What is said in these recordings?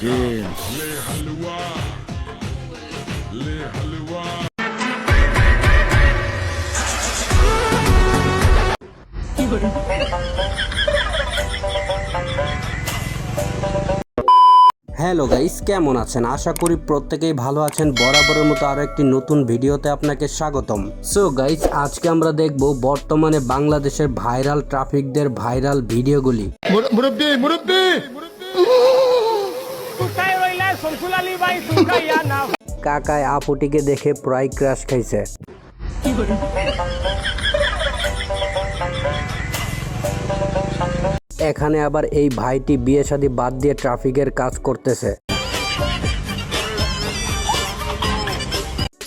games. Hello guys, কেমন আছেন? আশা করি প্রত্যেকেই ভালো আছেন। বরাবরের মতো আরও একটি নতুন ভিডিওতে আপনাকে স্বাগতম। সো গাইস আজকে আমরা দেখব বর্তমানে বাংলাদেশের ভাইরাল ট্রাফিকদের ভাইরাল ভিডিওগুলি। মুরব্বী মুরব্বী কোথায় রইলা শমসুল আলী ভাই সুখাইয়া না কাকায় আপুটিকে দেখে প্রায় ক্রাশ খাইছে। এখানে আবার এই ভাইটি বিয়ে শাদী বাদ দিয়ে ট্রাফিকের কাজ করতেছে।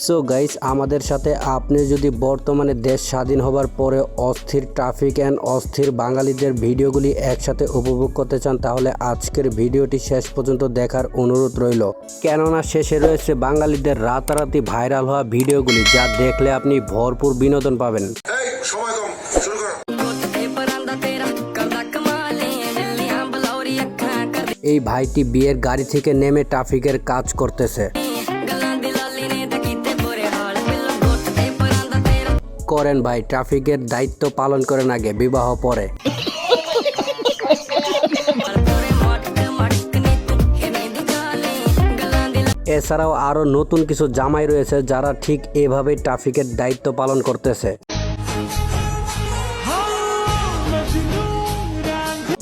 সো গাইস আমাদের সাথে আপনি যদি বর্তমানে দেশ স্বাধীন হবার পরে অস্থির ট্রাফিক অ্যান্ড অস্থির বাঙালিদের ভিডিওগুলি একসাথে উপভোগ করতে চান তাহলে আজকের ভিডিওটি শেষ পর্যন্ত দেখার অনুরোধ রইল। কেননা শেষে রয়েছে বাঙালিদের রাতারাতি ভাইরাল হওয়া ভিডিওগুলি যা দেখলে আপনি ভরপুর বিনোদন পাবেন। এই ভাইটি বিয়ের গাড়ি থেকে নেমে ট্রাফিকের কাজ করতেছে। করেন ভাই, ট্রাফিকের দায়িত্ব পালন করেন আগে, বিবাহ পরে। এছাড়াও আরও নতুন কিছু জামাই রয়েছে যারা ঠিক এভাবেই ট্রাফিকের দায়িত্ব পালন করতেছে।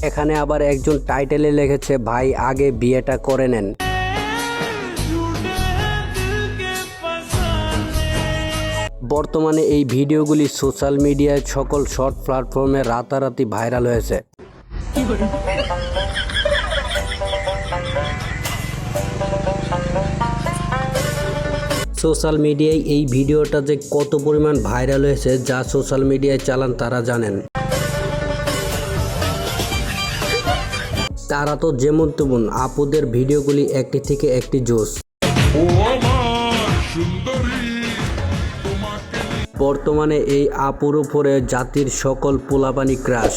এখানে আবার একজন টাইটেলে লিখেছে, ভাই, আগে বিয়েটা করে নেন। বর্তমানে এই ভিডিওগুলি সোশ্যাল মিডিয়ায় সকল শর্ট প্ল্যাটফর্মে রাতারাতি ভাইরাল হয়েছে। সোশ্যাল মিডিয়ায় এই ভিডিওটা যে কত পরিমাণ ভাইরাল হয়েছে, যা সোশ্যাল মিডিয়ায় চালান তারা জানেন। তারা তো যেমন তেমন আপুদের ভিডিওগুলি একটি থেকে একটি জোস বর্তমানে এই আপুর উপরে জাতির সকল পোলাবানি ক্রাশ।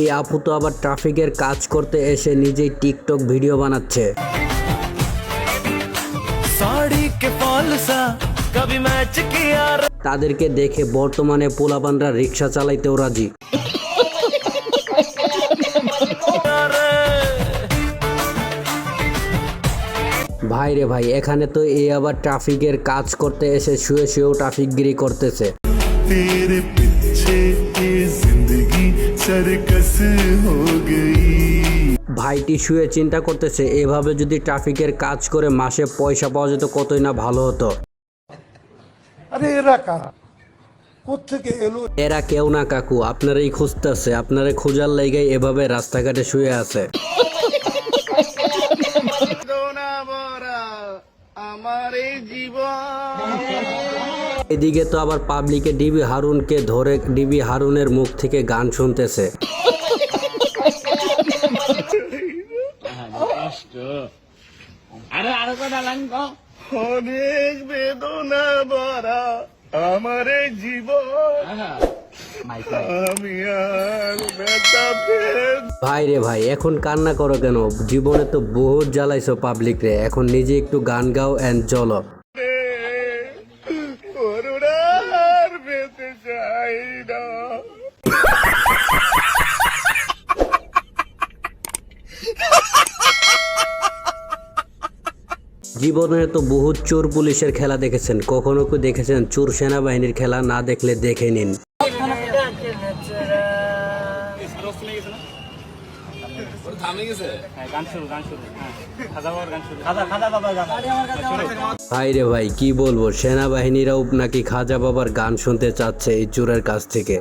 এই আপু তো আবার ট্রাফিকের কাজ করতে এসে নিজেই টিকটক ভিডিও বানাচ্ছে। তাদেরকে দেখে বর্তমানে পোলাবানরা রিক্সা চালাইতেও রাজি। ভাই রে ভাই এখানে তো এই আবার ট্রাফিকের কাজ করতে এসে শুয়ে শুয়েও ট্রাফিকগিরি করতেছে तेरे पीछे ये जिंदगी सरकस हो गई ভাইটি শুয়ে চিন্তা করতেছে এভাবে যদি ট্রাফিকের কাজ করে মাসে পয়সা পাওয়া যেত কতই না ভালো হতো আরে এরা কারা কোথেকে এলো এরা কেউ না কাকু আপনারাই খুঁজতেছে আপনারা খোঁজার লাইগাই এভাবে রাস্তাঘাটে শুয়ে আছে এদিকে তো আবার পাবলিকে ডিবি হারুনকে ধরে ডিবি হারুনের মুখ থেকে গান শুনতেছে। অনেক বেদনা ভরা আমার জীবন। ভাই রে ভাই এখন কান্না করো কেন? জীবনে তো বহুত জ্বালাইছো পাবলিক রে। এখন নিজে একটু গান গাও অ্যান্ড চলো। জীবনে তো বহুত চোর পুলিশের খেলা দেখেছেন। কখনো কি দেখেছেন? চোর সেনাবাহিনীর খেলা না দেখলে দেখে নিন। ভাই রে ভাই কি বলব? সেনাবাহিনীরাও নাকি খাজা বাবার গান শুনতে চাচ্ছে এই চোরের কাছ থেকে।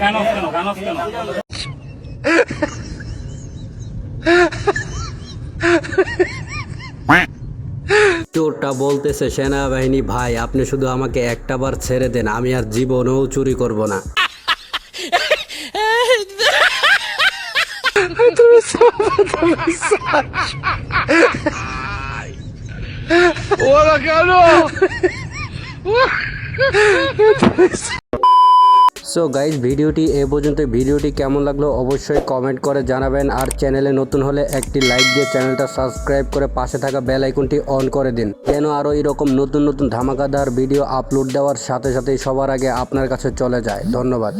গান অফ কেন গান অফ কেন চোরটা বলতেছে সেনাবাহিনী ভাই আপনি শুধু আমাকে একটা বার ছেড়ে দেন আমি আর জীবনেও চুরি করব না। সো গাইজ, ভিডিওটি এ পর্যন্ত ভিডিওটি কেমন লাগল অবশ্যই কমেন্ট করে জানাবেন। আর চ্যানেলে নতুন হলে একটি লাইক দিয়ে চ্যানেলটা সাবস্ক্রাইব করে পাশে থাকা বেল আইকনটি অন করে দিন। যেন আরও এরকম নতুন নতুন ধামাকাদার ভিডিও আপলোড দেওয়ার সাথে সাথেই সবার আগে আপনার কাছে চলে যায়। ধন্যবাদ।